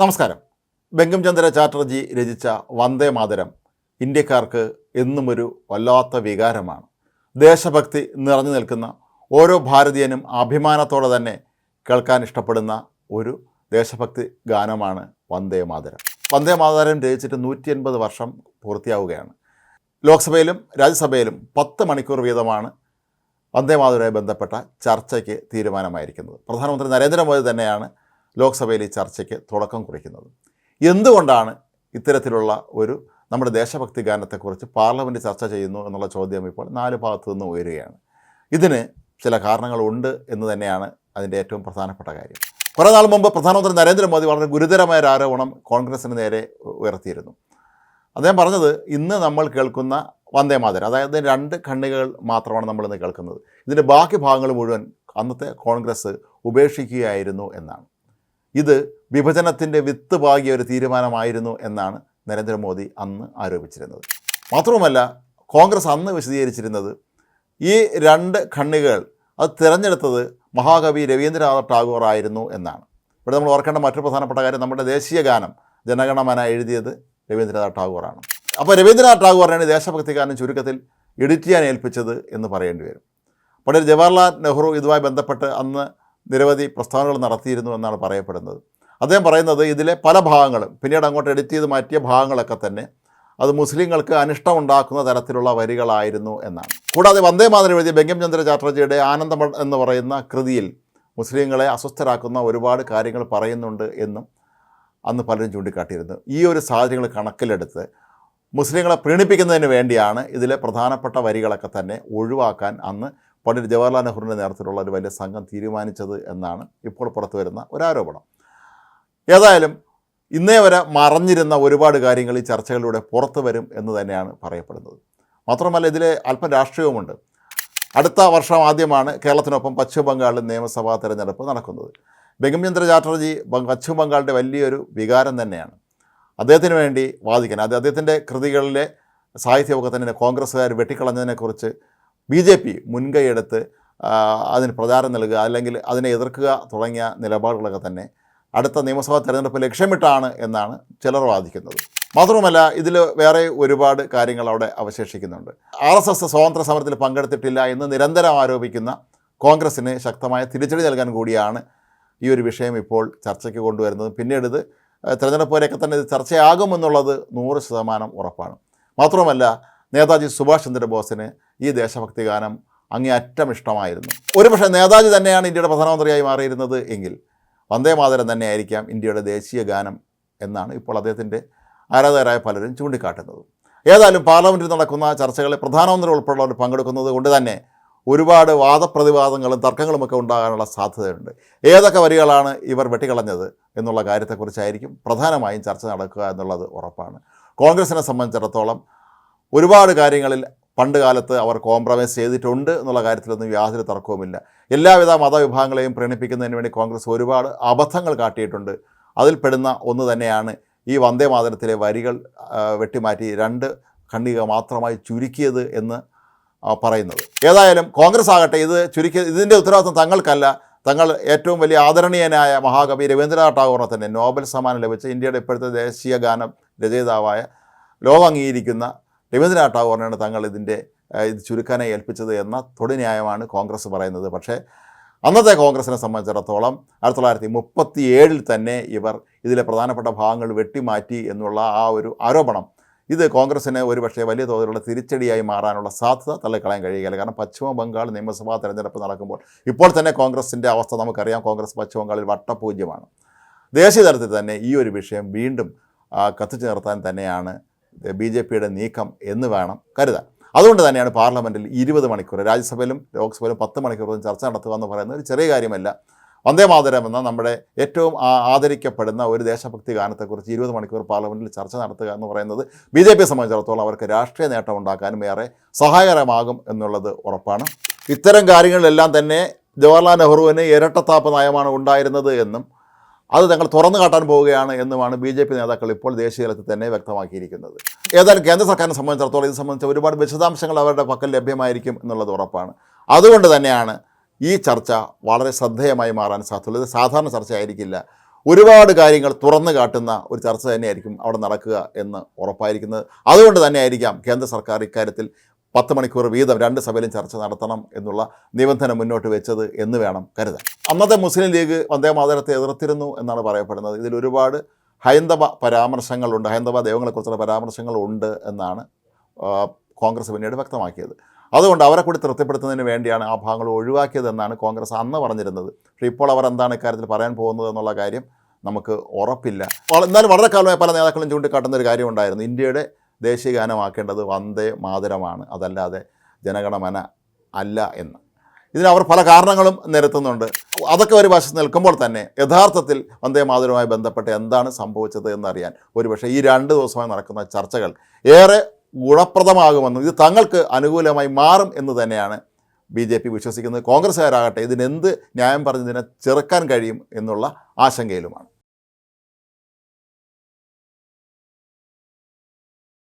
നമസ്കാരം. ബെങ്കം ചന്ദ്ര ചാറ്റർജി രചിച്ച വന്ദേ മാതരം ഇന്ത്യക്കാർക്ക് എന്നും ഒരു വല്ലാത്ത വികാരമാണ്. ദേശഭക്തി നിറഞ്ഞു നിൽക്കുന്ന ഓരോ ഭാരതീയനും അഭിമാനത്തോടെ തന്നെ കേൾക്കാൻ ഇഷ്ടപ്പെടുന്ന ഒരു ദേശഭക്തി ഗാനമാണ് വന്ദേ മാതരം. വന്ദേ മാതരം രചിച്ചിട്ട് നൂറ്റി എൺപത് വർഷം പൂർത്തിയാവുകയാണ്. ലോക്സഭയിലും രാജ്യസഭയിലും പത്ത് മണിക്കൂർ വീതമാണ് വന്ദേ മാതരവുമായി ബന്ധപ്പെട്ട ചർച്ചയ്ക്ക് തീരുമാനമായിരിക്കുന്നത്. പ്രധാനമന്ത്രി നരേന്ദ്രമോദി തന്നെയാണ് ലോക്സഭയിൽ ഈ ചർച്ചയ്ക്ക് തുടക്കം കുറിക്കുന്നത്. എന്തുകൊണ്ടാണ് ഇത്തരത്തിലുള്ള ഒരു നമ്മുടെ ദേശഭക്തി ഗാനത്തെക്കുറിച്ച് പാർലമെന്റ് ചർച്ച ചെയ്യുന്നു എന്നുള്ള ചോദ്യം ഇപ്പോൾ നാല് ഭാഗത്തു നിന്ന് ഉയരുകയാണ്. ഇതിന് ചില കാരണങ്ങളുണ്ട് എന്ന് തന്നെയാണ് അതിന്റെ ഏറ്റവും പ്രധാനപ്പെട്ട കാര്യം. കുറേ നാൾ മുമ്പ് പ്രധാനമന്ത്രി നരേന്ദ്രമോദി വളരെ ഗുരുതരമായ ഒരു ആരോപണം കോൺഗ്രസിന് നേരെ ഉയർത്തിയിരുന്നു. അദ്ദേഹം പറഞ്ഞത് ഇന്ന് നമ്മൾ കേൾക്കുന്ന വന്ദേ മാതരം അതായത് രണ്ട് കണ്ണികൾ മാത്രമാണ് നമ്മൾ ഇന്ന് കേൾക്കുന്നത്. ഇതിന്റെ ബാക്കി ഭാഗങ്ങൾ മുഴുവൻ അന്നത്തെ കോൺഗ്രസ് ഉപേക്ഷിക്കുകയായിരുന്നു എന്നാണ്. ഇത് വിഭജനത്തിന്റെ വിത്ത് പാകിയ ഒരു തീരുമാനമായിരുന്നു എന്നാണ് നരേന്ദ്രമോദി അന്ന് ആരോപിച്ചിരുന്നത്. മാത്രവുമല്ല കോൺഗ്രസ് അന്ന് വിശദീകരിച്ചിരുന്നത് ഈ രണ്ട് കണ്ണികൾ അത് തിരഞ്ഞെടുത്തത് മഹാകവി രവീന്ദ്രനാഥ് ടാഗോർ ആയിരുന്നു എന്നാണ്. ഇവിടെ നമ്മൾ ഓർക്കേണ്ട മറ്റൊരു പ്രധാനപ്പെട്ട കാര്യം നമ്മുടെ ദേശീയ ഗാനം ജനഗണമന എഴുതിയത് രവീന്ദ്രനാഥ് ടാഗോറാണ് അപ്പോൾ രവീന്ദ്രനാഥ് ഈ ദേശഭക്തി ഗാനം ചുരുക്കത്തിൽ എഡിറ്റ് ചെയ്യാൻ ഏൽപ്പിച്ചത് എന്ന് പറയേണ്ടി വരും. പണ്ഡിറ്റ് ജവഹർലാൽ നെഹ്റു ഇതുമായി ബന്ധപ്പെട്ട് അന്ന് നിരവധി പ്രസ്താവനകൾ നടത്തിയിരുന്നു എന്നാണ് പറയപ്പെടുന്നത്. അദ്ദേഹം പറയുന്നത് ഇതിലെ പല ഭാഗങ്ങളും പിന്നീട് അങ്ങോട്ട് എഡിറ്റ് ചെയ്ത് മാറ്റിയ ഭാഗങ്ങളൊക്കെ തന്നെ അത് മുസ്ലിങ്ങൾക്ക് അനിഷ്ടമുണ്ടാക്കുന്ന തരത്തിലുള്ള വരികളായിരുന്നു എന്നാണ്. കൂടാതെ വന്ദേ മാതരം എഴുതിയ ബെങ്കം ചന്ദ്ര ചാറ്റർജിയുടെ ആനന്ദം എന്ന് പറയുന്ന കൃതിയിൽ മുസ്ലിങ്ങളെ അസ്വസ്ഥരാക്കുന്ന ഒരുപാട് കാര്യങ്ങൾ പറയുന്നുണ്ട് എന്നും അന്ന് പലരും ചൂണ്ടിക്കാട്ടിയിരുന്നു. ഈ ഒരു സാഹചര്യങ്ങൾ കണക്കിലെടുത്ത് മുസ്ലിങ്ങളെ പ്രീണിപ്പിക്കുന്നതിന് വേണ്ടിയാണ് ഇതിലെ പ്രധാനപ്പെട്ട വരികളൊക്കെ തന്നെ ഒഴിവാക്കാൻ അന്ന് പണ്ഡിറ്റ് ജവഹർലാൽ നെഹ്റുവിന്റെ നേതൃത്വത്തിലുള്ള ഒരു വലിയ സംഘം തീരുമാനിച്ചത് എന്നാണ് ഇപ്പോൾ പുറത്തു വരുന്ന ആരോപണം. ഏതായാലും ഇന്നേ വരെ മറഞ്ഞിരുന്ന ഒരുപാട് കാര്യങ്ങൾ ഈ ചർച്ചകളിലൂടെ പുറത്തു വരും എന്ന് തന്നെയാണ് പറയപ്പെടുന്നത്. മാത്രമല്ല ഇതിലെ അല്പം രാഷ്ട്രീയവുമുണ്ട്. അടുത്ത വർഷം ആദ്യമാണ് കേരളത്തിനൊപ്പം പശ്ചിമ ബംഗാളിൽ നിയമസഭാ തെരഞ്ഞെടുപ്പ് നടക്കുന്നത്. ബംഗംചന്ദ്ര ചാറ്റർജി പശ്ചിമ ബംഗാളിന്റെ വലിയൊരു വികാരം തന്നെയാണ്. അദ്ദേഹത്തിന് വേണ്ടി വാദിക്കാൻ അത് അദ്ദേഹത്തിന്റെ കൃതികളിലെ സാഹിത്യമൊക്കെ തന്നെ കോൺഗ്രസ്സുകാർ വെട്ടിക്കളഞ്ഞതിനെക്കുറിച്ച് ബി ജെ പി മുൻകൈയെടുത്ത് അതിന് പ്രചാരം നൽകുക അല്ലെങ്കിൽ അതിനെ എതിർക്കുക തുടങ്ങിയ നിലപാടുകളൊക്കെ തന്നെ അടുത്ത നിയമസഭാ തെരഞ്ഞെടുപ്പ് ലക്ഷ്യമിട്ടാണ് എന്നാണ് ചിലർ വാദിക്കുന്നത്. മാത്രവുമല്ല ഇതിൽ വേറെ ഒരുപാട് കാര്യങ്ങൾ അവിടെ അവശേഷിക്കുന്നുണ്ട്. ആർ എസ് എസ് സ്വാതന്ത്ര്യ സമരത്തിൽ പങ്കെടുത്തിട്ടില്ല എന്ന് നിരന്തരം ആരോപിക്കുന്ന കോൺഗ്രസ്സിന് ശക്തമായ തിരിച്ചടി നൽകാൻ കൂടിയാണ് ഈ ഒരു വിഷയം ഇപ്പോൾ ചർച്ചയ്ക്ക് കൊണ്ടുവരുന്നത്. പിന്നീട് ഇത് തിരഞ്ഞെടുപ്പ് വരെയൊക്കെ തന്നെ ഇത് ചർച്ചയാകുമെന്നുള്ളത് നൂറ് ശതമാനം ഉറപ്പാണ്. മാത്രവുമല്ല നേതാജി സുഭാഷ് ചന്ദ്രബോസിന് ഈ ദേശഭക്തി ഗാനം അങ്ങേയറ്റം ഇഷ്ടമായിരുന്നു. ഒരുപക്ഷെ നേതാജി തന്നെയാണ് ഇന്ത്യയുടെ പ്രധാനമന്ത്രിയായി മാറിയിരുന്നത് എങ്കിൽ വന്ദേ മാതരം തന്നെയായിരിക്കാം ഇന്ത്യയുടെ ദേശീയ ഗാനം എന്നാണ് ഇപ്പോൾ അദ്ദേഹത്തിന്റെ ആരാധകരായ പലരും ചൂണ്ടിക്കാട്ടുന്നത്. ഏതായാലും പാർലമെന്റിൽ നടക്കുന്ന ചർച്ചകളിൽ പ്രധാനമന്ത്രി ഉൾപ്പെടെയുള്ളവർ പങ്കെടുക്കുന്നത് കൊണ്ട് തന്നെ ഒരുപാട് വാദപ്രതിവാദങ്ങളും തർക്കങ്ങളുമൊക്കെ ഉണ്ടാകാനുള്ള സാധ്യതയുണ്ട്. ഏതൊക്കെ വരികളാണ് ഇവർ വെട്ടിക്കളഞ്ഞത് എന്നുള്ള കാര്യത്തെക്കുറിച്ചായിരിക്കും പ്രധാനമായും ചർച്ച നടക്കുക എന്നുള്ളത് ഉറപ്പാണ്. കോൺഗ്രസിനെ സംബന്ധിച്ചിടത്തോളം ഒരുപാട് കാര്യങ്ങളിൽ പണ്ട് കാലത്ത് അവർ കോംപ്രമൈസ് ചെയ്തിട്ടുണ്ട് എന്നുള്ള കാര്യത്തിലൊന്നും യാതൊരു തർക്കവുമില്ല. എല്ലാവിധ മതവിഭാഗങ്ങളെയും പ്രീണിപ്പിക്കുന്നതിന് വേണ്ടി കോൺഗ്രസ് ഒരുപാട് അബദ്ധങ്ങൾ കാട്ടിയിട്ടുണ്ട്. അതിൽപ്പെടുന്ന ഒന്ന് തന്നെയാണ് ഈ വന്ദേ മാതരത്തിലെ വരികൾ വെട്ടിമാറ്റി രണ്ട് ഖണ്ഡിക മാത്രമായി ചുരുക്കിയത് എന്ന് പറയുന്നത്. ഏതായാലും കോൺഗ്രസ് ആകട്ടെ ഇത് ചുരുക്കി ഇതിന്റെ ഉത്തരവാദിത്വം തങ്ങൾക്കല്ല. തങ്ങൾ ഏറ്റവും വലിയ ആദരണീയനായ മഹാകവി രവീന്ദ്രനാഥ് ടാഗോറിനെ തന്നെ നോബൽ സമ്മാനം ലഭിച്ച ഇന്ത്യയുടെ ഇപ്പോഴത്തെ ദേശീയ ഗാനം രചയിതാവായ ലോകം അംഗീകരിക്കുന്ന രവീന്ദ്രനാഥ് ടാഗോറിനാണ് തങ്ങൾ ഇതിന്റെ ഇത് ചുരുക്കാനായി ഏൽപ്പിച്ചത് എന്ന തൊടുന്യായമാണ് കോൺഗ്രസ് പറയുന്നത്. പക്ഷേ അന്നത്തെ കോൺഗ്രസിനെ സംബന്ധിച്ചിടത്തോളം ആയിരത്തി തൊള്ളായിരത്തി മുപ്പത്തി ഏഴിൽ തന്നെ ഇവർ ഇതിലെ പ്രധാനപ്പെട്ട ഭാഗങ്ങൾ വെട്ടിമാറ്റി എന്നുള്ള ആ ഒരു ആരോപണം. ഇത് കോൺഗ്രസിന് ഒരുപക്ഷെ വലിയ തോതിലുള്ള തിരിച്ചടിയായി മാറാനുള്ള സാധ്യത തള്ളിക്കളയാൻ കഴിയുകയില്ല. കാരണം പശ്ചിമ ബംഗാൾ നിയമസഭാ തെരഞ്ഞെടുപ്പ് നടക്കുമ്പോൾ ഇപ്പോൾ തന്നെ കോൺഗ്രസിന്റെ അവസ്ഥ നമുക്കറിയാം. കോൺഗ്രസ് പശ്ചിമ ബംഗാളിൽ വട്ടപൂജ്യമാണ്. ദേശീയ തലത്തിൽ തന്നെ ഈ ഒരു വിഷയം വീണ്ടും കത്തിച്ചു നിർത്താൻ തന്നെയാണ് ബി ജെ പിയുടെ നീക്കം എന്ന് വേണം കരുതാൻ. അതുകൊണ്ട് തന്നെയാണ് പാർലമെന്റിൽ ഇരുപത് മണിക്കൂർ രാജ്യസഭയിലും ലോക്സഭയിലും പത്ത് മണിക്കൂറും ചർച്ച നടത്തുക എന്ന് പറയുന്നത് ഒരു ചെറിയ കാര്യമല്ല. വന്ദേ മാതരം എന്ന നമ്മുടെ ഏറ്റവും ആദരിക്കപ്പെടുന്ന ഒരു ദേശഭക്തി ഗാനത്തെക്കുറിച്ച് ഇരുപത് മണിക്കൂർ പാർലമെന്റിൽ ചർച്ച നടത്തുക എന്ന് പറയുന്നത് ബി ജെ പിയെ സംബന്ധിച്ചിടത്തോളം അവർക്ക് രാഷ്ട്രീയ നേട്ടം ഉണ്ടാക്കാനും ഏറെ സഹായകരമാകും എന്നുള്ളത് ഉറപ്പാണ്. ഇത്തരം കാര്യങ്ങളിലെല്ലാം തന്നെ ജവഹർലാൽ നെഹ്റുവിന് ഇരട്ടത്താപ്പ് നയമാണ് ഉണ്ടായിരുന്നത് എന്നും അത് ഞങ്ങൾ തുറന്നു കാട്ടാൻ പോവുകയാണ് എന്നുമാണ് ബി ജെ പി നേതാക്കൾ ഇപ്പോൾ ദേശീയ തലത്തിൽ തന്നെ വ്യക്തമാക്കിയിരിക്കുന്നത്. ഏതായാലും കേന്ദ്ര സർക്കാരിനെ സംബന്ധിച്ചിടത്തോളം ഇത് സംബന്ധിച്ച ഒരുപാട് വിശദാംശങ്ങൾ അവരുടെ പക്കൽ ലഭ്യമായിരിക്കും എന്നുള്ളത് ഉറപ്പാണ്. അതുകൊണ്ട് തന്നെയാണ് ഈ ചർച്ച വളരെ ശ്രദ്ധേയമായി മാറാൻ സാധ്യത സാധാരണ ചർച്ചയായിരിക്കില്ല. ഒരുപാട് കാര്യങ്ങൾ തുറന്നു കാട്ടുന്ന ഒരു ചർച്ച തന്നെയായിരിക്കും അവിടെ നടക്കുക എന്ന് ഉറപ്പായിരിക്കുന്നത്. അതുകൊണ്ട് തന്നെയായിരിക്കാം കേന്ദ്ര സർക്കാർ ഇക്കാര്യത്തിൽ പത്ത് മണിക്കൂർ വീതം രണ്ട് സഭയിലും ചർച്ച നടത്തണം എന്നുള്ള നിബന്ധന മുന്നോട്ട് വെച്ചത് എന്ന് വേണം കരുതാൻ. അന്നത്തെ മുസ്ലിം ലീഗ് വന്ദേ മാതരത്തെ എതിർത്തിരുന്നു എന്നാണ് പറയപ്പെടുന്നത്. ഇതിൽ ഒരുപാട് ഹൈന്ദവ പരാമർശങ്ങളുണ്ട്. ഹൈന്ദവ ദൈവങ്ങളെക്കുറിച്ചുള്ള പരാമർശങ്ങളുണ്ട് എന്നാണ് കോൺഗ്രസ് പിന്നീട് വ്യക്തമാക്കിയത്. അതുകൊണ്ട് അവരെ കൂടി തൃപ്തിപ്പെടുത്തുന്നതിന് വേണ്ടിയാണ് ആ ഭാഗങ്ങൾ ഒഴിവാക്കിയതെന്നാണ് കോൺഗ്രസ് അന്ന് പറഞ്ഞിരുന്നത്. പക്ഷേ ഇപ്പോൾ അവർ എന്താണ് ഇക്കാര്യത്തിൽ പറയാൻ പോകുന്നത് എന്നുള്ള കാര്യം നമുക്ക് ഉറപ്പില്ല. എന്നാലും വളരെ കാലമായി പല നേതാക്കളും ചൂണ്ടിക്കാട്ടുന്ന ഒരു കാര്യമുണ്ടായിരുന്നു. ഇന്ത്യയുടെ ദേശീയ ഗാനമാക്കേണ്ടത് വന്ദേ മാതരമാണ് അതല്ലാതെ ജനഗണമന അല്ല എന്ന്. ഇതിന് അവർ പല കാരണങ്ങളും നിരത്തുന്നുണ്ട്. അതൊക്കെ ഒരു വശത്ത് നിൽക്കുമ്പോൾ തന്നെ യഥാർത്ഥത്തിൽ വന്ദേ മാതരവുമായി ബന്ധപ്പെട്ട് എന്താണ് സംഭവിച്ചത് എന്നറിയാൻ ഒരുപക്ഷെ ഈ രണ്ട് ദിവസമായി നടക്കുന്ന ചർച്ചകൾ ഏറെ ഗുണപ്രദമാകുമെന്നും ഇത് തങ്ങൾക്ക് അനുകൂലമായി മാറും എന്ന് തന്നെയാണ് ബി ജെ പി വിശ്വസിക്കുന്നത്. കോൺഗ്രസ്സുകാരാകട്ടെ ഇതിനെന്ത് ന്യായം പറഞ്ഞതിനെ ചെറുക്കാൻ കഴിയും എന്നുള്ള ആശങ്കയിലുമാണ്.